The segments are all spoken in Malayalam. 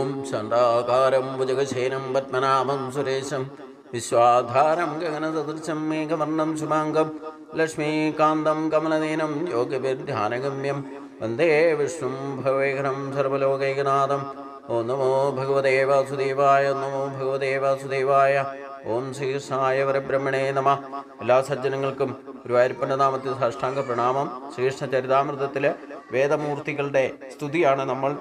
ഓം ചണ്ടാകാരം ഭുജഗശേനം പത്മനാഭം സുരേശം വിശ്വാധാരം ഗഗനസദൃശം മേഘവർണം ശുഭാംഗം ലക്ഷ്മീകാന്തം കമലനീനം യോഗവിധ്യാനഗമ്യം വന്ദേ വിഷ്ണും ഭവേഹരം സർവലോകൈകനാഥം ഓം നമോ ഭഗവതേ വാസുദേവായ നമോ ഭഗവതേ വാസുദേവായ ഓം ശ്രീകൃഷ്ണായ പരബ്രഹ്മണേ നമ എല്ലാ സജ്ജനങ്ങൾക്കും ഗുരുവായൂരപ്പന്റെ നാമത്തിൽ സാഷ്ടാംഗ പ്രണാമം. ശ്രീകൃഷ്ണ ചരിതാമൃതത്തിലെ വേദമൂർത്തികളുടെ സ്തുതിയാണ് നമ്മൾ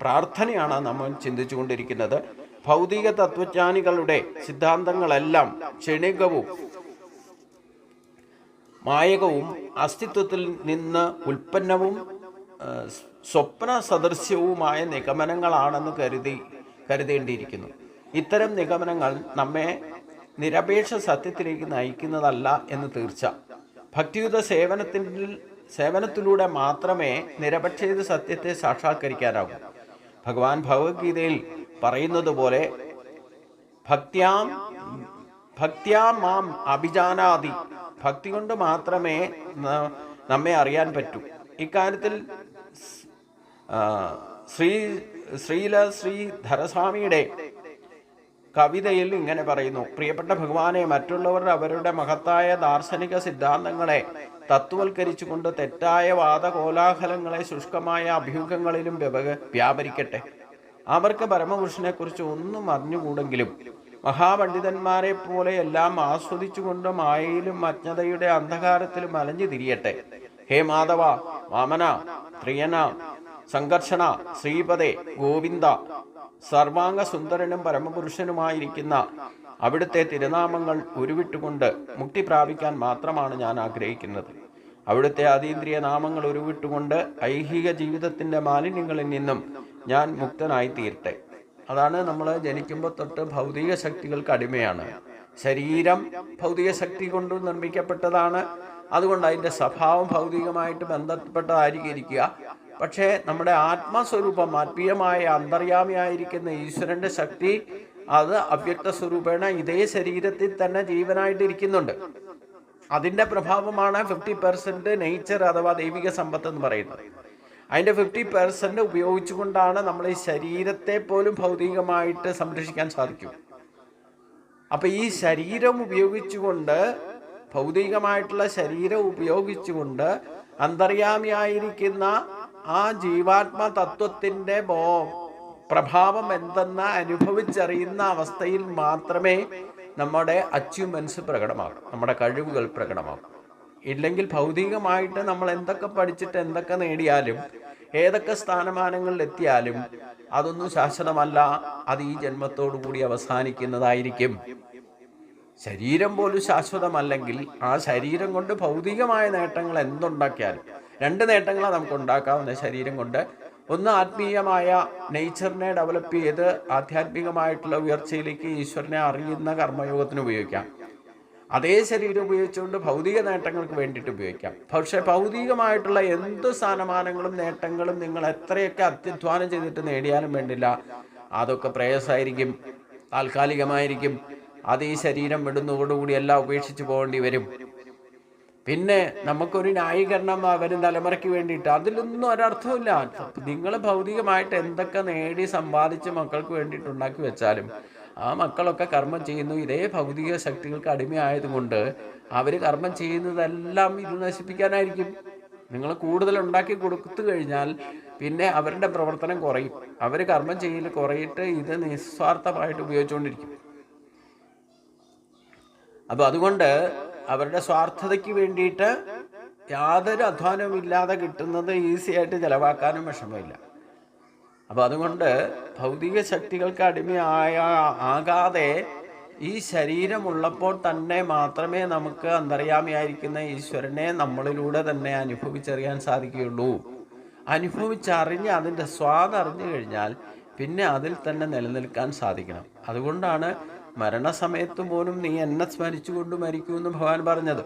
പ്രാർത്ഥനയാണ് നമ്മൾ ചിന്തിച്ചുകൊണ്ടിരിക്കുന്നത്. ഭൗതിക തത്വജ്ഞാനികളുടെ സിദ്ധാന്തങ്ങളെല്ലാം ക്ഷണികവും മായകവും അസ്തിത്വത്തിൽ നിന്ന് ഉൽപ്പന്നവും സ്വപ്ന സദൃശ്യവുമായ നിഗമനങ്ങളാണെന്ന് കരുതി കരുതേണ്ടിയിരിക്കുന്നു. ഇത്തരം നിഗമനങ്ങൾ നമ്മെ നിരപേക്ഷ സത്യത്തിലേക്ക് നയിക്കുന്നതല്ല എന്ന് തീർച്ച. ഭക്തിയുത സേവനത്തിൽ സേവനത്തിലൂടെ മാത്രമേ നിരപക്ഷേത സത്യത്തെ സാക്ഷാത്കരിക്കാനാകൂ. ഭഗവാൻ ഭഗവത്ഗീതയിൽ പറയുന്നത് പോലെ ഭക്ത്യാം ഭക്തിയാം മാം അഭിജാനാദി ഭക്തി കൊണ്ട് മാത്രമേ നമ്മെ അറിയാൻ പറ്റൂ. ഇക്കാര്യത്തിൽ ശ്രീ ശ്രീല ശ്രീ ധരസ്വാമിയുടെ കവിതയിൽ ഇങ്ങനെ പറയുന്നു. പ്രിയപ്പെട്ട ഭഗവാനെ മറ്റുള്ളവർ അവരുടെ മഹത്തായ ദാർശനിക സിദ്ധാന്തങ്ങളെ തത്വവൽക്കരിച്ചുകൊണ്ട് തെറ്റായ വാദകോലാഹലങ്ങളെ ശുഷ്കമായ അഭ്യൂഹങ്ങളിലും വ്യാപരിക്കട്ടെ. അവർക്ക് പരമപുരുഷനെ കുറിച്ച് ഒന്നും അറിഞ്ഞുകൂടെങ്കിലും മഹാപണ്ഡിതന്മാരെ പോലെ എല്ലാം ആസ്വദിച്ചുകൊണ്ട് മായയിലും അജ്ഞതയുടെ അന്ധകാരത്തിലും അലഞ്ഞു തിരിയട്ടെ. ഹേ മാധവ വാമന ത്രിയന സംഘർഷണ ശ്രീപദേ ഗോവിന്ദ സർവാംഗ സുന്ദരനും പരമപുരുഷനുമായിരിക്കുന്ന അവിടുത്തെ തിരുനാമങ്ങൾ ഉരുവിട്ടുകൊണ്ട് മുക്തി പ്രാപിക്കാൻ മാത്രമാണ് ഞാൻ ആഗ്രഹിക്കുന്നത്. അവിടുത്തെ അതീന്ദ്രിയ നാമങ്ങൾ ഉരുവിട്ടുകൊണ്ട് ഐഹിക ജീവിതത്തിന്റെ മാലിന്യങ്ങളിൽ നിന്നും ഞാൻ മുക്തനായി തീരട്ടെ അതാണ് നമ്മൾ ജനിക്കുമ്പോൾ തൊട്ട് ഭൗതിക ശക്തികൾക്ക് അടിമയാണ്. ശരീരം ഭൗതിക ശക്തി കൊണ്ട് നിർമ്മിക്കപ്പെട്ടതാണ്. അതുകൊണ്ട് അതിന്റെ സ്വഭാവം ഭൗതികമായിട്ട് ബന്ധപ്പെട്ടതായിരിക്കുക പക്ഷേ നമ്മുടെ ആത്മസ്വരൂപം ആത്മീയമായ അന്തർയാമിയായിരിക്കുന്ന ഈശ്വരന്റെ ശക്തി അത് അവ്യക്ത സ്വരൂപേണ ഇതേ ശരീരത്തിൽ തന്നെ ജീവനായിട്ട് ഇരിക്കുന്നുണ്ട്. അതിന്റെ പ്രഭാവമാണ് ഫിഫ്റ്റി പെർസെന്റ് നേച്ചർ അഥവാ ദൈവിക സമ്പത്ത് എന്ന് പറയുന്നത്. അതിന്റെ ഫിഫ്റ്റി പെർസെന്റ് ഉപയോഗിച്ചുകൊണ്ടാണ് നമ്മൾ ഈ ശരീരത്തെ പോലും ഭൗതികമായിട്ട് സംരക്ഷിക്കാൻ സാധിക്കും. അപ്പൊ ഈ ശരീരം ഉപയോഗിച്ചുകൊണ്ട് ഭൗതികമായിട്ടുള്ള ശരീരം ഉപയോഗിച്ചുകൊണ്ട് അന്തർയാമിയായിരിക്കുന്ന ആ ജീവാത്മ തത്വത്തിന്റെ ബോ പ്രഭാവം എന്തെന്ന് അനുഭവിച്ചറിയുന്ന അവസ്ഥയിൽ മാത്രമേ നമ്മുടെ അച്ചീവ്മെന്റ്സ് പ്രകടമാകും നമ്മുടെ കഴിവുകൾ പ്രകടമാകും. ഇല്ലെങ്കിൽ ഭൗതികമായിട്ട് നമ്മൾ എന്തൊക്കെ പഠിച്ചിട്ട് എന്തൊക്കെ നേടിയാലും ഏതൊക്കെ സ്ഥാനമാനങ്ങളിൽ എത്തിയാലും അതൊന്നും ശാശ്വതമല്ല. അത് ഈ ജന്മത്തോടു കൂടി അവസാനിക്കുന്നതായിരിക്കും. ശരീരം പോലും ശാശ്വതമല്ലെങ്കിൽ ആ ശരീരം കൊണ്ട് ഭൗതികമായ നേട്ടങ്ങൾ എന്തുണ്ടാക്കിയാലും രണ്ട് നേട്ടങ്ങളാണ് നമുക്ക് ഉണ്ടാക്കാവുന്ന ശരീരം കൊണ്ട്. ഒന്ന് ആത്മീയമായ നേച്ചറിനെ ഡെവലപ്പ് ചെയ്ത് ആധ്യാത്മികമായിട്ടുള്ള ഉയർച്ചയിലേക്ക് ഈശ്വരനെ അറിയുന്ന കർമ്മയോഗത്തിന് ഉപയോഗിക്കാം. അതേ ശരീരം ഉപയോഗിച്ചുകൊണ്ട് ഭൗതിക നേട്ടങ്ങൾക്ക് വേണ്ടിയിട്ട് ഉപയോഗിക്കാം. പക്ഷേ ഭൗതികമായിട്ടുള്ള എന്ത് സ്ഥാനമാനങ്ങളും നേട്ടങ്ങളും നിങ്ങൾ എത്രയൊക്കെ അത്യധ്വാനം ചെയ്തിട്ട് നേടിയാലും വേണ്ടില്ല. അതൊക്കെ പ്രയാസമായിരിക്കും താൽക്കാലികമായിരിക്കും. അത് ഈ ശരീരം വിടുന്നതോടുകൂടി എല്ലാം ഉപേക്ഷിച്ച് പോകേണ്ടി വരും. പിന്നെ നമുക്കൊരു ന്യായീകരണം വരും തലമുറയ്ക്ക് വേണ്ടിയിട്ട്. അതിലൊന്നും ഒരർത്ഥമില്ല നിങ്ങൾ ഭൗതികമായിട്ട് എന്തൊക്കെ നേടി സമ്പാദിച്ച് മക്കൾക്ക് വേണ്ടിയിട്ട് ഉണ്ടാക്കി വെച്ചാലും ആ മക്കളൊക്കെ കർമ്മം ചെയ്യുന്നു. ഇതേ ഭൗതിക ശക്തികൾക്ക് അടിമയായതുകൊണ്ട് അവർ കർമ്മം ചെയ്യുന്നതെല്ലാം ഇത് നശിപ്പിക്കാനായിരിക്കും. നിങ്ങൾ കൂടുതൽ ഉണ്ടാക്കി കൊടുത്തു കഴിഞ്ഞാൽ പിന്നെ അവരുടെ പ്രവർത്തനം കുറയും. അവർ കർമ്മം ചെയ്യൽ കുറയിട്ട് ഇത് നിസ്വാർത്ഥമായിട്ട് ഉപയോഗിച്ചുകൊണ്ടിരിക്കും. അപ്പോൾ അതുകൊണ്ട് അവരുടെ സ്വാർത്ഥതയ്ക്ക് വേണ്ടിയിട്ട് യാതൊരു അധ്വാനവും ഇല്ലാതെ കിട്ടുന്നത് ഈസി ആയിട്ട് ചെലവാക്കാനും വിഷമമില്ല. അപ്പോൾ അതുകൊണ്ട് ഭൗതിക ശക്തികൾക്ക് അടിമയായ ആകാതെ ഈ ശരീരമുള്ളപ്പോൾ തന്നെ മാത്രമേ നമുക്ക് അന്തർയാമിയായിരിക്കുന്ന ഈശ്വരനെ നമ്മളിലൂടെ തന്നെ അനുഭവിച്ചറിയാൻ സാധിക്കുകയുള്ളൂ. അനുഭവിച്ചറിഞ്ഞ് അതിന്റെ സ്വാദ് അറിഞ്ഞു കഴിഞ്ഞാൽ പിന്നെ അതിൽ തന്നെ നിലനിൽക്കാൻ സാധിക്കണം. അതുകൊണ്ടാണ് മരണസമയത്ത് പോലും നീ എന്നെ സ്മരിച്ചുകൊണ്ട് മരിക്കുമെന്ന് ഭഗവാൻ പറഞ്ഞത്.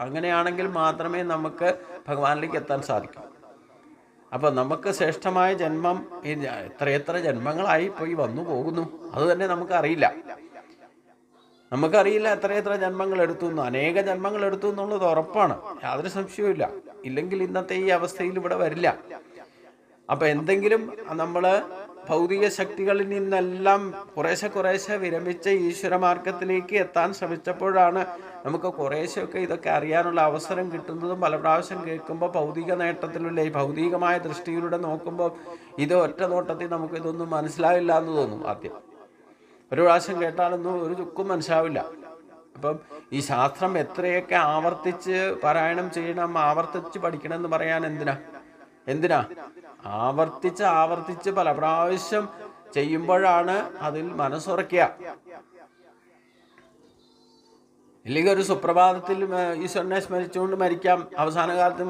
അങ്ങനെയാണെങ്കിൽ മാത്രമേ നമുക്ക് ഭഗവാനിലേക്ക് എത്താൻ സാധിക്കൂ. അപ്പോൾ നമുക്ക് ശ്രേഷ്ഠമായ ജന്മം ഈ എത്രയെത്ര ജന്മങ്ങളായി പോയി വന്നു പോകുന്നു അത് തന്നെ നമുക്കറിയില്ല. നമുക്കറിയില്ല എത്രയെത്ര ജന്മങ്ങൾ എടുത്തു എന്ന്. അനേക ജന്മങ്ങൾ എടുത്തു എന്നുള്ളത് ഉറപ്പാണ്. യാതൊരു സംശയവുമില്ല ഇല്ലെങ്കിൽ ഇന്നത്തെ ഈ അവസ്ഥയിൽ ഇവിടെ വരില്ല. അപ്പൊ എന്തെങ്കിലും നമ്മൾ ഭൗതിക ശക്തികളിൽ നിന്നെല്ലാം കുറേശ്ശെ കുറേശ്ശെ വിരമിച്ച ഈശ്വര മാർഗത്തിലേക്ക് എത്താൻ ശ്രമിച്ചപ്പോഴാണ് നമുക്ക് കുറേശ്ശെയൊക്കെ ഇതൊക്കെ അറിയാനുള്ള അവസരം കിട്ടുന്നതും പല പ്രാവശ്യം കേൾക്കുമ്പോൾ ഭൗതിക നേട്ടത്തിലുള്ള ഈ ഭൗതികമായ ദൃഷ്ടിയിലൂടെ നോക്കുമ്പോൾ ഇത് ഒറ്റ നോട്ടത്തിൽ നമുക്ക് ഇതൊന്നും മനസ്സിലാവില്ല എന്ന് തോന്നും ആദ്യം. ഒരു പ്രാവശ്യം കേട്ടാലൊന്നും ഒരു ചുക്കും മനസ്സിലാവില്ല. അപ്പം ഈ ശാസ്ത്രം എത്രയൊക്കെ ആവർത്തിച്ച് പാരായണം ചെയ്യണം ആവർത്തിച്ച് പഠിക്കണം എന്ന് പറയാൻ എന്തിനാ? എന്തിനാ? ആവർത്തിച്ച് ആവർത്തിച്ച് പല പ്രാവശ്യം ചെയ്യുമ്പോഴാണ് അതിൽ മനസ്സുറക്കുക ഇല്ലെങ്കിൽ ഒരു സുപ്രഭാതത്തിൽ ഈശ്വരനെ സ്മരിച്ചുകൊണ്ട് മരിക്കാം. അവസാന കാലത്ത്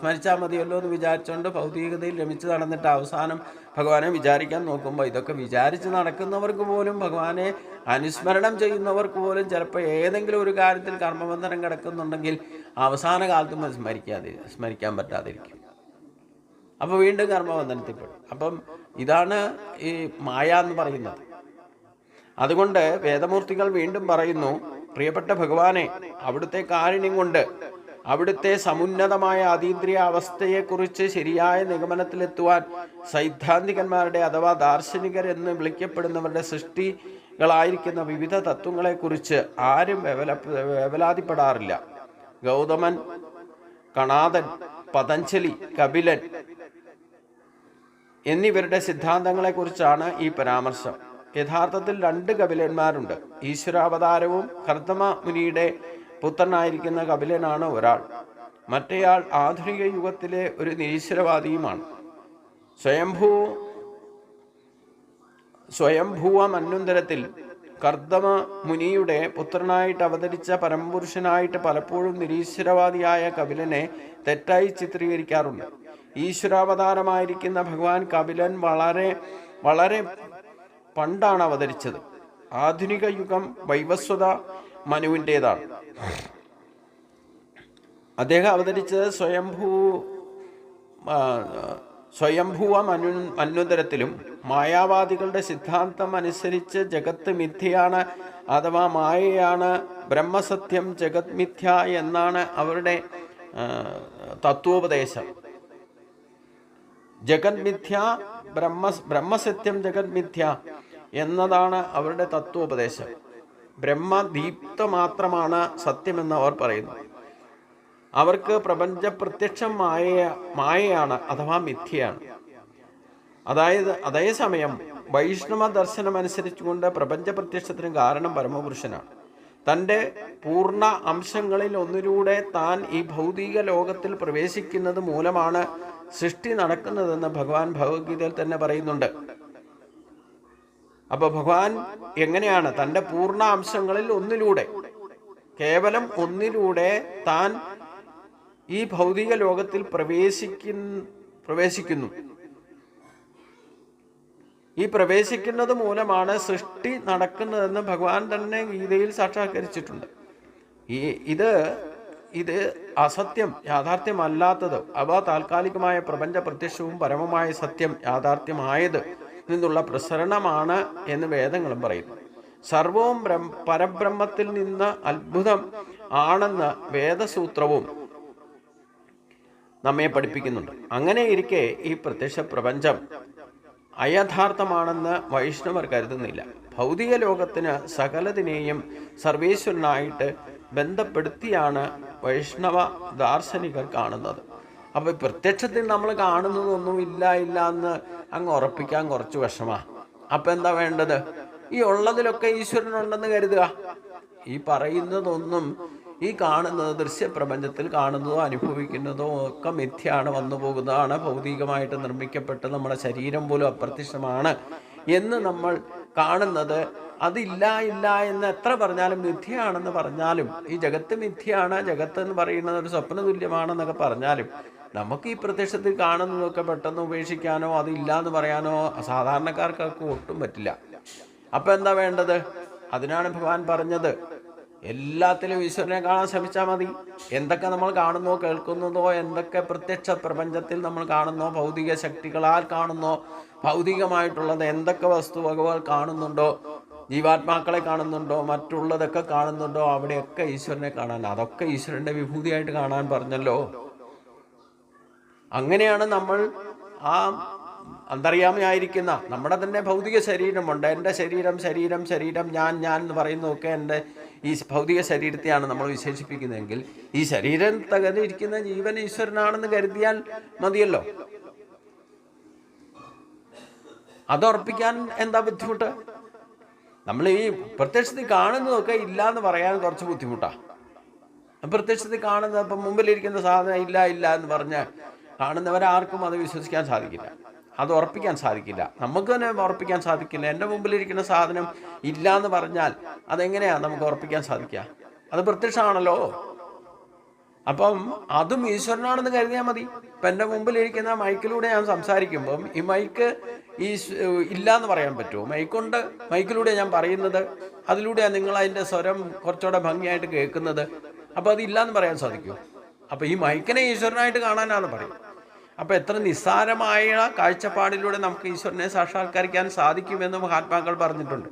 സ്മരിച്ചാൽ മതിയല്ലോ എന്ന് വിചാരിച്ചുകൊണ്ട് ഭൗതികതയിൽ രമിച്ച് നടന്നിട്ട് അവസാനം ഭഗവാനെ വിചാരിക്കാൻ നോക്കുമ്പോൾ ഇതൊക്കെ വിചാരിച്ച് നടക്കുന്നവർക്ക് പോലും ഭഗവാനെ അനുസ്മരണം ചെയ്യുന്നവർക്ക് പോലും ചിലപ്പോൾ ഏതെങ്കിലും ഒരു കാര്യത്തിൽ കർമ്മബന്ധനം കിടക്കുന്നുണ്ടെങ്കിൽ അവസാന കാലത്ത് സ്മരിക്കാതെ സ്മരിക്കാൻ പറ്റാതിരിക്കും. അപ്പോൾ വീണ്ടും കർമ്മബന്ധനത്തിൽപ്പെടും അപ്പം ഇതാണ് ഈ മായ എന്ന് പറയുന്നത്. അതുകൊണ്ട് വേദമൂർത്തികൾ വീണ്ടും പറയുന്നു പ്രിയപ്പെട്ട ഭഗവാനെ അവിടുത്തെ കാരുണ്യം കൊണ്ട് അവിടുത്തെ സമുന്നതമായ അതീന്ദ്രിയ അവസ്ഥയെക്കുറിച്ച് ശരിയായ നിഗമനത്തിലെത്തുവാൻ സൈദ്ധാന്തികന്മാരുടെ അഥവാ ദാർശനികർ എന്ന് വിളിക്കപ്പെടുന്നവരുടെ സൃഷ്ടികളായിരിക്കുന്ന വിവിധ തത്വങ്ങളെക്കുറിച്ച് ആരും വേവല വേവലാതിപ്പെടാറില്ല ഗൗതമൻ കണാദൻ പതഞ്ജലി കപിലൻ എന്നിവരുടെ സിദ്ധാന്തങ്ങളെക്കുറിച്ചാണ് ഈ പരാമർശം. യഥാർത്ഥത്തിൽ രണ്ട് കപിലന്മാരുണ്ട്. ഈശ്വരാവതാരവും കർത്തമ മുനിയുടെ പുത്രനായിരിക്കുന്ന കപിലനാണ് ഒരാൾ. മറ്റേയാൾ ആധുനിക യുഗത്തിലെ ഒരു നിരീശ്വരവാദിയുമാണ്. സ്വയംഭൂ സ്വയംഭൂവ മന്വന്തരത്തിൽ കർദമ മുനിയുടെ പുത്രനായിട്ട് അവതരിച്ച പരമപുരുഷനായിട്ട് പലപ്പോഴും നിരീശ്വരവാദിയായ കപിലനെ തെറ്റായി ചിത്രീകരിക്കാറുണ്ട്. ഈശ്വരാവതാരമായിരിക്കുന്ന ഭഗവാൻ കപിലൻ വളരെ വളരെ പണ്ടാണ് അവതരിച്ചത്. ആധുനിക യുഗം വൈവസ്വത മനുവിന്റേതാണ്. അദ്ദേഹം അവതരിച്ചത് സ്വയംഭൂ സ്വയംഭൂവ മനു മന്വന്തരത്തിലും മായാവാദികളുടെ സിദ്ധാന്തം അനുസരിച്ച് ജഗത്ത് മിഥ്യയാണ് അഥവാ മായയാണ് ബ്രഹ്മസത്യം ജഗത് മിഥ്യ എന്നാണ് അവരുടെ തത്വോപദേശം. ജഗത് മിഥ്യ ബ്രഹ്മ ബ്രഹ്മസത്യം ജഗത് മിഥ്യ എന്നതാണ് അവരുടെ തത്വോപദേശം. ബ്രഹ്മദീപ്ത മാത്രമാണ് സത്യമെന്ന് അവർ പറയുന്നു. അവർക്ക് പ്രപഞ്ച പ്രത്യക്ഷം മായ മായയാണ് അഥവാ മിഥ്യയാണ്. അതായത് അതേസമയം വൈഷ്ണവ ദർശനം അനുസരിച്ചുകൊണ്ട് പ്രപഞ്ച പ്രത്യക്ഷത്തിന് കാരണം പരമപുരുഷനാണ്. തന്റെ പൂർണ അംശങ്ങളിൽ ഒന്നിലൂടെ താൻ ഈ ഭൗതിക ലോകത്തിൽ പ്രവേശിക്കുന്നത് മൂലമാണ് സൃഷ്ടി നടക്കുന്നതെന്ന് ഭഗവാൻ ഭഗവത്ഗീതയിൽ തന്നെ പറയുന്നുണ്ട്. അപ്പൊ ഭഗവാൻ എങ്ങനെയാണ് തന്റെ പൂർണ അംശങ്ങളിൽ ഒന്നിലൂടെ കേവലം ഒന്നിലൂടെ താൻ ഈ ഭൗതിക ലോകത്തിൽ പ്രവേശിക്കുന്ന പ്രവേശിക്കുന്നു. ഈ പ്രവേശിക്കുന്നത് മൂലമാണ് സൃഷ്ടി നടക്കുന്നതെന്ന് ഭഗവാൻ തന്നെ ഗീതയിൽ സാക്ഷാത്കരിച്ചിട്ടുണ്ട്. ഈ ഇത് ഇത് അസത്യം യാഥാർത്ഥ്യമല്ലാത്തത്. അവ താൽക്കാലികമായ പ്രപഞ്ച പ്രത്യക്ഷവും പരമമായ സത്യം യാഥാർത്ഥ്യമായത് നിന്നുള്ള പ്രസരണമാണ് എന്ന് വേദങ്ങളും പറയുന്നു സർവവും ബ്രഹ്മ പരബ്രഹ്മത്തിൽ നിന്ന് അത്ഭുതം ആണെന്ന് വേദസൂത്രവും നമ്മെ പഠിപ്പിക്കുന്നുണ്ട്. അങ്ങനെ ഇരിക്കെ ഈ പ്രത്യക്ഷ പ്രപഞ്ചം അയഥാർത്ഥമാണെന്ന് വൈഷ്ണവർ കരുതുന്നില്ല. ഭൗതിക ലോകത്തിന് സകലതിനെയും സർവേശ്വരനായിട്ട് ബന്ധപ്പെടുത്തിയാണ് വൈഷ്ണവ ദാർശനികർ കാണുന്നത്. അപ്പോൾ പ്രത്യക്ഷത്തിൽ നമ്മൾ കാണുന്നതൊന്നും ഇല്ല ഇല്ല എന്ന് അങ്ങ് ഉറപ്പിക്കാൻ കുറച്ച് വിഷമാണ് അപ്പം എന്താ വേണ്ടത്? ഈ ഉള്ളതിലൊക്കെ ഈശ്വരനുണ്ടെന്ന് കരുതുക. ഈ പറയുന്നതൊന്നും ഈ കാണുന്നത് ദൃശ്യപ്രപഞ്ചത്തിൽ കാണുന്നതോ അനുഭവിക്കുന്നതോ ഒക്കെ മിഥ്യയാണ് വന്നു പോകുന്നതാണ് ഭൗതികമായിട്ട് നിർമ്മിക്കപ്പെട്ട നമ്മുടെ ശരീരം പോലും അപ്രത്യക്ഷമാണ് എന്ന് നമ്മൾ കാണുന്നത് അതില്ല ഇല്ല എന്ന് എത്ര പറഞ്ഞാലും മിഥ്യയാണെന്ന് പറഞ്ഞാലും ഈ ജഗത്ത് മിഥ്യയാണ് ജഗത്ത് എന്ന് പറയുന്നത് ഒരു സ്വപ്ന തുല്യമാണെന്നൊക്കെ പറഞ്ഞാലും നമുക്ക് ഈ പ്രത്യക്ഷത്തിൽ കാണുന്നതൊക്കെ പെട്ടെന്ന് ഉപേക്ഷിക്കാനോ അതില്ല എന്ന് പറയാനോ സാധാരണക്കാർക്കൊക്കെ ഒട്ടും പറ്റില്ല. അപ്പം എന്താ വേണ്ടത്? അതിനാണ് ഭഗവാൻ പറഞ്ഞത് എല്ലാത്തിലും ഈശ്വരനെ കാണാൻ ശ്രമിച്ചാൽ മതി. എന്തൊക്കെ നമ്മൾ കാണുന്നോ കേൾക്കുന്നതോ എന്തൊക്കെ പ്രത്യക്ഷ പ്രപഞ്ചത്തിൽ നമ്മൾ കാണുന്നോ ഭൗതിക ശക്തികളാൽ കാണുന്നോ ഭൗതികമായിട്ടുള്ളത് എന്തൊക്കെ വസ്തുവകകൾ കാണുന്നുണ്ടോ ജീവാത്മാക്കളെ കാണുന്നുണ്ടോ? മറ്റുള്ളതൊക്കെ കാണുന്നുണ്ടോ? അവിടെയൊക്കെ ഈശ്വരനെ കാണാൻ. അതൊക്കെ ഈശ്വരന്റെ വിഭൂതിയായിട്ട് കാണാൻ പറഞ്ഞല്ലോ. അങ്ങനെയാണ് നമ്മൾ ആ അന്തർയാമിയായിരിക്കുന്ന നമ്മുടെ തന്നെ ഭൗതിക ശരീരമുണ്ട്. എന്റെ ശരീരം ശരീരം ശരീരം ഞാൻ ഞാൻ എന്ന് പറയുന്നതൊക്കെ എന്റെ ഈ ഭൗതിക ശരീരത്തെയാണ് നമ്മൾ വിശേഷിപ്പിക്കുന്നതെങ്കിൽ ഈ ശരീരം തകർന്നിരിക്കുന്ന ജീവൻ ഈശ്വരനാണെന്ന് കരുതിയാൽ മതിയല്ലോ. അതർപ്പിക്കാൻ എന്താ ബുദ്ധിമുട്ട്? നമ്മൾ ഈ പ്രത്യക്ഷത്തിൽ കാണുന്നതൊക്കെ ഇല്ല എന്ന് പറയാൻ കുറച്ച് ബുദ്ധിമുട്ടാണ് പ്രത്യക്ഷത്തിൽ കാണുന്നത് ഇപ്പം മുമ്പിലിരിക്കുന്ന സാധനം ഇല്ല ഇല്ല എന്ന് പറഞ്ഞ് കാണുന്നവരാർക്കും അത് വിശ്വസിക്കാൻ സാധിക്കില്ല. അത് ഉറപ്പിക്കാൻ സാധിക്കില്ല. നമുക്ക് തന്നെ ഉറപ്പിക്കാൻ സാധിക്കില്ല. എന്റെ മുമ്പിലിരിക്കുന്ന സാധനം ഇല്ല എന്ന് പറഞ്ഞാൽ അതെങ്ങനെയാണ് നമുക്ക് ഉറപ്പിക്കാൻ സാധിക്കുക? അത് പ്രത്യക്ഷമാണല്ലോ. അപ്പം അതും ഈശ്വരനാണെന്ന് കരുതിയാൽ മതി. ഇപ്പം എന്റെ മുമ്പിലിരിക്കുന്ന മൈക്കിലൂടെ ഞാൻ സംസാരിക്കുമ്പം ഈ മൈക്ക് ഈ ഇല്ല എന്ന് പറയാൻ പറ്റുമോ? മൈക്കുണ്ട് മൈക്കിലൂടെ ഞാൻ പറയുന്നത് അതിലൂടെയാണ് നിങ്ങൾ അതിന്റെ സ്വരം കുറച്ചുകൂടെ ഭംഗിയായിട്ട് കേൾക്കുന്നത്. അപ്പോൾ അത് എന്ന് പറയാൻ സാധിക്കുമോ? അപ്പോൾ ഈ മൈക്കിനെ ഈശ്വരനായിട്ട് കാണാനാണ് പറയും. അപ്പോൾ എത്ര നിസ്സാരമായ കാഴ്ചപ്പാടിലൂടെ നമുക്ക് ഈശ്വരനെ സാക്ഷാത്കരിക്കാൻ സാധിക്കുമെന്ന് മഹാത്മാക്കൾ പറഞ്ഞിട്ടുണ്ട്.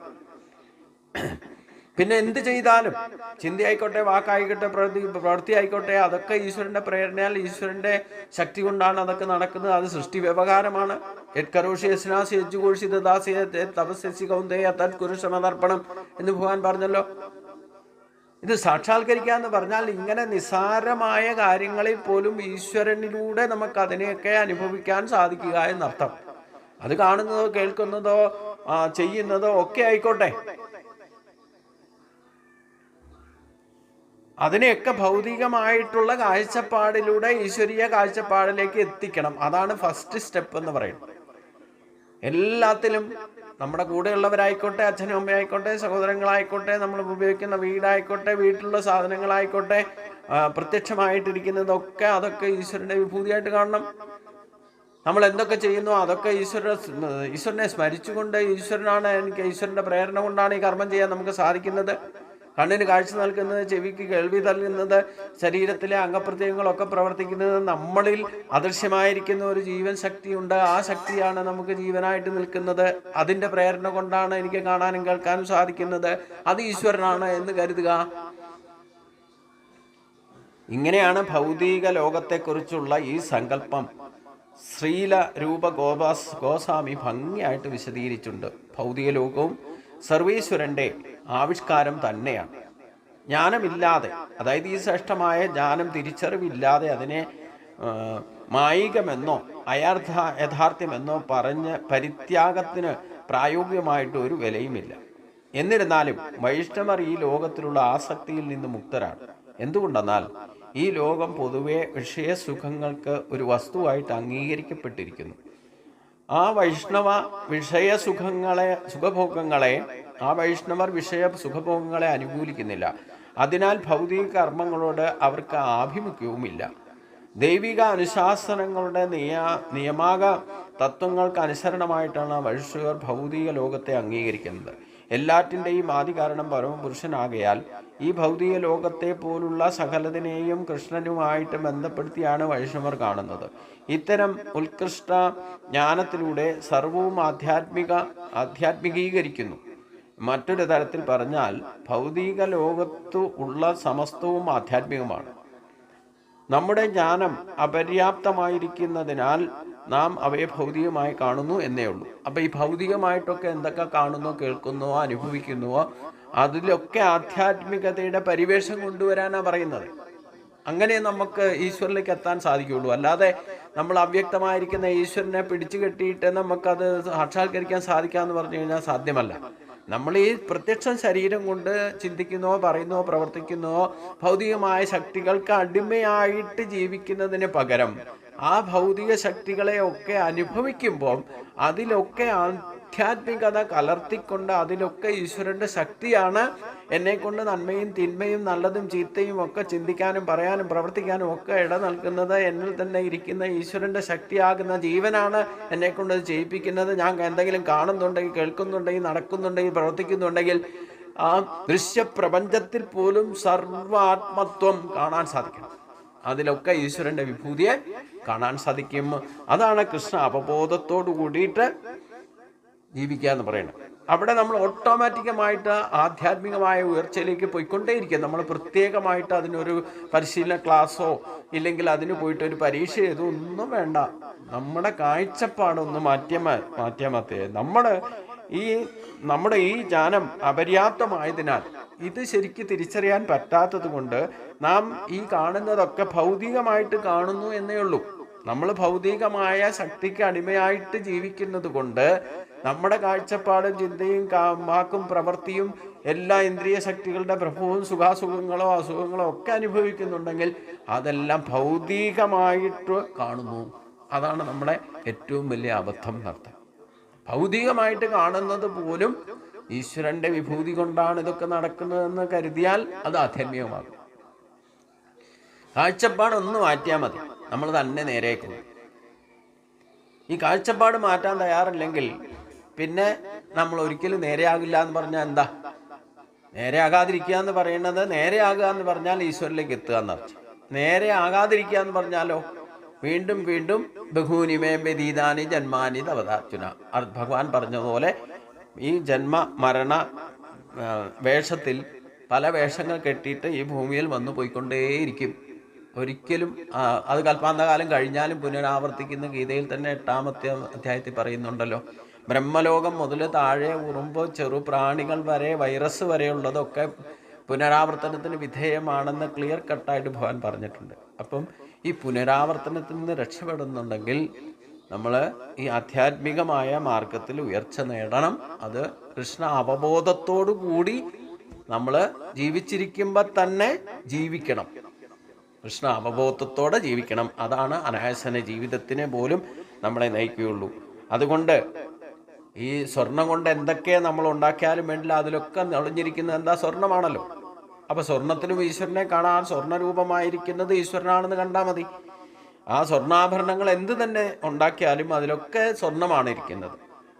പിന്നെ എന്ത് ചെയ്താലും ചിന്തയായിക്കോട്ടെ വാക്കായിക്കോട്ടെ പ്രവൃത്തി പ്രവൃത്തി ആയിക്കോട്ടെ അതൊക്കെ ഈശ്വരന്റെ പ്രേരണയാൽ ഈശ്വരന്റെ ശക്തി കൊണ്ടാണ് അതൊക്കെ നടക്കുന്നത്. അത് സൃഷ്ടി വ്യവഹാരമാണ്. കുരുഷമതർപ്പണം എന്ന് ഭഗവാൻ പറഞ്ഞല്ലോ. ഇത് സാക്ഷാത്കരിക്കുക എന്ന് പറഞ്ഞാൽ ഇങ്ങനെ നിസ്സാരമായ കാര്യങ്ങളിൽ പോലും ഈശ്വരനിലൂടെ നമുക്ക് അതിനെയൊക്കെ അനുഭവിക്കാൻ സാധിക്കുക എന്നർത്ഥം. അത് കാണുന്നതോ കേൾക്കുന്നതോ ചെയ്യുന്നതോ ഒക്കെ ആയിക്കോട്ടെ. അതിനെയൊക്കെ ഭൗതികമായിട്ടുള്ള കാഴ്ചപ്പാടിലൂടെ ഈശ്വരീയ കാഴ്ചപ്പാടിലേക്ക് എത്തിക്കണം. അതാണ് ഫസ്റ്റ് സ്റ്റെപ്പ് എന്ന് പറയുന്നത്. എല്ലാത്തിലും നമ്മുടെ കൂടെയുള്ളവരായിക്കോട്ടെ അച്ഛനും അമ്മയായിക്കോട്ടെ സഹോദരങ്ങളായിക്കോട്ടെ നമ്മൾ ഉപയോഗിക്കുന്ന വീടായിക്കോട്ടെ വീട്ടിലുള്ള സാധനങ്ങളായിക്കോട്ടെ പ്രത്യക്ഷമായിട്ടിരിക്കുന്നതൊക്കെ അതൊക്കെ ഈശ്വരന്റെ വിഭൂതിയായിട്ട് കാണണം. നമ്മൾ എന്തൊക്കെ ചെയ്യുന്നു അതൊക്കെ ഈശ്വര ഈശ്വരനെ സ്മരിച്ചുകൊണ്ട് ഈശ്വരനാണ് എനിക്ക് ഈശ്വരന്റെ പ്രേരണ കൊണ്ടാണ് ഈ കർമ്മം ചെയ്യാൻ നമുക്ക് സാധിക്കുന്നത്. കണ്ണിന് കാഴ്ച നൽകുന്നത് ചെവിക്ക് കേൾവി നൽകുന്നത് ശരീരത്തിലെ അംഗപ്രത്യയങ്ങളൊക്കെ പ്രവർത്തിക്കുന്നത് നമ്മളിൽ അദൃശ്യമായിരിക്കുന്ന ഒരു ജീവൻ ശക്തിയുണ്ട്. ആ ശക്തിയാണ് നമുക്ക് ജീവനായിട്ട് നിൽക്കുന്നത്. അതിന്റെ പ്രേരണ കൊണ്ടാണ് എനിക്ക് കാണാനും കേൾക്കാനും സാധിക്കുന്നത്. അത് ഈശ്വരനാണ് എന്ന് കരുതുക. ഇങ്ങനെയാണ് ഭൗതിക ലോകത്തെക്കുറിച്ചുള്ള ഈ സങ്കല്പം. ശ്രീല രൂപ ഗോപാസ് ഗോസ്വാമി ഭംഗിയായിട്ട് വിശദീകരിച്ചിട്ടുണ്ട്. ഭൗതിക ലോകവും സർവീശ്വരന്റെ ആവിഷ്കാരം തന്നെയാണ്. ജ്ഞാനമില്ലാതെ അതായത് ഈ ശ്രേഷ്ഠമായ ജ്ഞാനം തിരിച്ചറിവില്ലാതെ അതിനെ മായികമെന്നോ അയാർത്ഥ യഥാർത്ഥ്യമെന്നോ പറഞ്ഞ് പരിത്യാഗത്തിന് പ്രായോഗികമായിട്ട് ഒരു വിലയുമില്ല. എന്നിരുന്നാലും വൈഷ്ണവർ ഈ ലോകത്തിലുള്ള ആസക്തിയിൽ നിന്ന് മുക്തരാണ്. എന്തുകൊണ്ടെന്നാൽ ഈ ലോകം പൊതുവെ വിഷയസുഖങ്ങൾക്ക് ഒരു വസ്തുവായിട്ട് അംഗീകരിക്കപ്പെട്ടിരിക്കുന്നു. ആ വൈഷ്ണവ വിഷയസുഖങ്ങളെ സുഖഭോഗങ്ങളെ ആ വൈഷ്ണവർ വിഷയ സുഖഭോഗങ്ങളെ അനുകൂലിക്കുന്നില്ല. അതിനാൽ ഭൗതിക കർമ്മങ്ങളോട് അവർക്ക് ആഭിമുഖ്യവുമില്ല. ദൈവിക അനുശാസനങ്ങളുടെ നിയ നിയമാക തത്വങ്ങൾക്ക് അനുസരണമായിട്ടാണ് വൈഷ്ണവർ ഭൗതിക ലോകത്തെ അംഗീകരിക്കുന്നത്. എല്ലാറ്റിന്റെയും ആദികാരണം പരമപുരുഷനാകയാൽ ഈ ഭൗതിക ലോകത്തെ പോലുള്ള സകലതിനെയും കൃഷ്ണനുമായിട്ട് ബന്ധപ്പെടുത്തിയാണ് വൈഷ്ണവർ കാണുന്നത്. ഇത്തരം ഉത്കൃഷ്ട ജ്ഞാനത്തിലൂടെ സർവവും ആധ്യാത്മിക ആധ്യാത്മികീകരിക്കുന്നു. മറ്റൊരു തരത്തിൽ പറഞ്ഞാൽ ഭൗതിക ലോകത്തു ഉള്ള സമസ്തവും ആധ്യാത്മികമാണ്. നമ്മുടെ ജ്ഞാനം അപര്യാപ്തമായിരിക്കുന്നതിനാൽ നാം അവയെ ഭൗതികമായി കാണുന്നു എന്നേ ഉള്ളൂ. അപ്പോൾ ഈ ഭൗതികമായിട്ടൊക്കെ എന്തൊക്കെ കാണുന്നു കേൾക്കുന്നുവോ അനുഭവിക്കുന്നുവോ അതിലൊക്കെ ആധ്യാത്മികതയുടെ പരിവേഷം കൊണ്ടുവരാനാ പറയുന്നത്. അങ്ങനെ നമുക്ക് ഈശ്വരിലേക്ക് എത്താൻ സാധിക്കുകയുള്ളൂ. അല്ലാതെ നമ്മൾ അവ്യക്തമായിരിക്കുന്ന ഈശ്വരനെ പിടിച്ചു കെട്ടിയിട്ട് നമുക്കത് സാക്ഷാത്കരിക്കാൻ സാധിക്കാമെന്ന് പറഞ്ഞു കഴിഞ്ഞാൽ സാധ്യമല്ല. നമ്മൾ ഈ പ്രത്യക്ഷം ശരീരം കൊണ്ട് ചിന്തിക്കുന്നോ പറയുന്നോ പ്രവർത്തിക്കുന്നോ ഭൗതികമായ ശക്തികൾക്ക് അടിമയായിട്ട് ജീവിക്കുന്നതിന് പകരം ആ ഭൗതിക ശക്തികളെ ഒക്കെ അനുഭവിക്കുമ്പോൾ അതിലൊക്കെ ആധ്യാത്മികത കലർത്തിക്കൊണ്ട് അതിലൊക്കെ ഈശ്വരന്റെ ശക്തിയാണ് എന്നെ കൊണ്ട് നന്മയും തിന്മയും നല്ലതും ചീത്തയും ഒക്കെ ചിന്തിക്കാനും പറയാനും പ്രവർത്തിക്കാനും ഒക്കെ ഇട നൽകുന്നത് എന്നിൽ തന്നെ ഇരിക്കുന്ന ഈശ്വരന്റെ ശക്തിയാകുന്ന ജീവനാണ് എന്നെ കൊണ്ട് ചെയ്യിപ്പിക്കുന്നത്. ഞാൻ എന്തെങ്കിലും കാണുന്നുണ്ടെങ്കിൽ കേൾക്കുന്നുണ്ടെങ്കിൽ നടക്കുന്നുണ്ടെങ്കിൽ പ്രവർത്തിക്കുന്നുണ്ടെങ്കിൽ ആ ദൃശ്യപ്രപഞ്ചത്തിൽ പോലും സർവാത്മത്വം കാണാൻ സാധിക്കണം. അതിലൊക്കെ ഈശ്വരന്റെ വിഭൂതിയെ കാണാൻ സാധിക്കും. അതാണ് കൃഷ്ണ അവബോധത്തോടു കൂടിയിട്ട് ജീവിക്കുക എന്ന് പറയുന്നത്. അവിടെ നമ്മൾ ഓട്ടോമാറ്റിക്കമായിട്ട് ആധ്യാത്മികമായ ഉയർച്ചയിലേക്ക് പോയിക്കൊണ്ടേയിരിക്കുക. നമ്മൾ പ്രത്യേകമായിട്ട് അതിനൊരു പരിശീലന ക്ലാസ്സോ ഇല്ലെങ്കിൽ അതിന് പോയിട്ട് ഒരു പരീക്ഷ ചെയ്തോ ഒന്നും വേണ്ട. നമ്മുടെ കാഴ്ചപ്പാടൊന്ന് മാറ്റിയ മാറ്റിയ മാറ്റിയാൽ മതി നമ്മുടെ ഈ നമ്മുടെ ഈ ജ്ഞാനം അപര്യാപ്തമായതിനാൽ ഇത് ശരിക്ക് തിരിച്ചറിയാൻ പറ്റാത്തത് കൊണ്ട് നാം ഈ കാണുന്നതൊക്കെ ഭൗതികമായിട്ട് കാണുന്നു എന്നേ ഉള്ളൂ. നമ്മൾ ഭൗതികമായ ശക്തിക്ക് അടിമയായിട്ട് ജീവിക്കുന്നത് കൊണ്ട് നമ്മുടെ കാഴ്ചപ്പാടും ചിന്തയും വാക്കും പ്രവൃത്തിയും എല്ലാ ഇന്ദ്രിയ ശക്തികളുടെ പ്രഭുവും സുഖാസുഖങ്ങളോ അസുഖങ്ങളോ ഒക്കെ അനുഭവിക്കുന്നുണ്ടെങ്കിൽ അതെല്ലാം ഭൗതികമായിട്ട് കാണുന്നു. അതാണ് നമ്മുടെ ഏറ്റവും വലിയ അബദ്ധം നടത്തുക ഭൗതികമായിട്ട് കാണുന്നത് പോലും ഈശ്വരന്റെ വിഭൂതി കൊണ്ടാണ് ഇതൊക്കെ നടക്കുന്നതെന്ന് കരുതിയാൽ അത് അധന്യമാകും കാഴ്ചപ്പാട് ഒന്ന് മാറ്റിയാൽ മതി. നമ്മൾ തന്നെ നേരേക്കും ഈ കാഴ്ചപ്പാട് മാറ്റാൻ തയ്യാറില്ലെങ്കിൽ പിന്നെ നമ്മൾ ഒരിക്കലും നേരെയാകില്ല എന്ന് പറഞ്ഞാൽ എന്താ? നേരെയാകാതിരിക്കുക എന്ന് പറയുന്നത് നേരെയാകുക എന്ന് പറഞ്ഞാൽ ഈശ്വരിലേക്ക് എത്തുക എന്നർത്ഥം നേരെ ആകാതിരിക്കുക എന്ന് പറഞ്ഞാലോ? വീണ്ടും വീണ്ടും ബഹൂനിമേ വ്യതീതാനി ജന്മാനി തവതാർജുന. ഭഗവാൻ പറഞ്ഞതുപോലെ ഈ ജന്മ മരണ വേഷത്തിൽ പല വേഷങ്ങൾ കെട്ടിയിട്ട് ഈ ഭൂമിയിൽ വന്നു പോയിക്കൊണ്ടേയിരിക്കും. ഒരിക്കലും അത് കൽപ്പാന്തകാലം കഴിഞ്ഞാലും പുനരാവർത്തിക്കുന്ന ഗീതയിൽ തന്നെ എട്ടാമത്തെ അധ്യായത്തിൽ പറയുന്നുണ്ടല്ലോ. ബ്രഹ്മലോകം മുതൽ താഴെ ഉറുമ്പ് ചെറു പ്രാണികൾ വരെ വൈറസ് വരെയുള്ളതൊക്കെ പുനരാവർത്തനത്തിന് വിധേയമാണെന്ന് ക്ലിയർ കട്ടായിട്ട് ഭഗവാൻ പറഞ്ഞിട്ടുണ്ട്. അപ്പം ഈ പുനരാവർത്തനത്തിൽ നിന്ന് രക്ഷപ്പെടുന്നുണ്ടെങ്കിൽ നമ്മൾ ഈ ആധ്യാത്മികമായ മാർഗത്തിൽ ഉയർച്ച നേടണം. അത് കൃഷ്ണ അവബോധത്തോടു കൂടി നമ്മൾ ജീവിച്ചിരിക്കുമ്പോൾ തന്നെ ജീവിക്കണം. കൃഷ്ണ അവബോധത്തോടെ ജീവിക്കണം. അതാണ് അനായാസന ജീവിതത്തിനെ പോലും നമ്മളെ നയിക്കുകയുള്ളൂ. അതുകൊണ്ട് ഈ സ്വർണം കൊണ്ട് എന്തൊക്കെ നമ്മൾ ഉണ്ടാക്കിയാലും വേണ്ടില്ല അതിലൊക്കെ നിളഞ്ഞിരിക്കുന്നത് എന്താ സ്വർണമാണല്ലോ അപ്പൊ സ്വർണത്തിലും ഈശ്വരനെ കാണാൻ സ്വർണരൂപമായിരിക്കുന്നത് ഈശ്വരനാണെന്ന് കണ്ടാൽ മതി. ആ സ്വർണാഭരണങ്ങൾ എന്ത് തന്നെ ഉണ്ടാക്കിയാലും അതിലൊക്കെ സ്വർണമാണ് ഇരിക്കുന്നത്.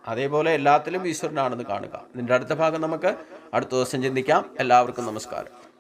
അതേപോലെ എല്ലാത്തിലും ഈശ്വരനാണെന്ന് കാണുക. ഇതിന്റെ അടുത്ത ഭാഗം നമുക്ക് അടുത്ത ദിവസം ചിന്തിക്കാം. എല്ലാവർക്കും നമസ്കാരം.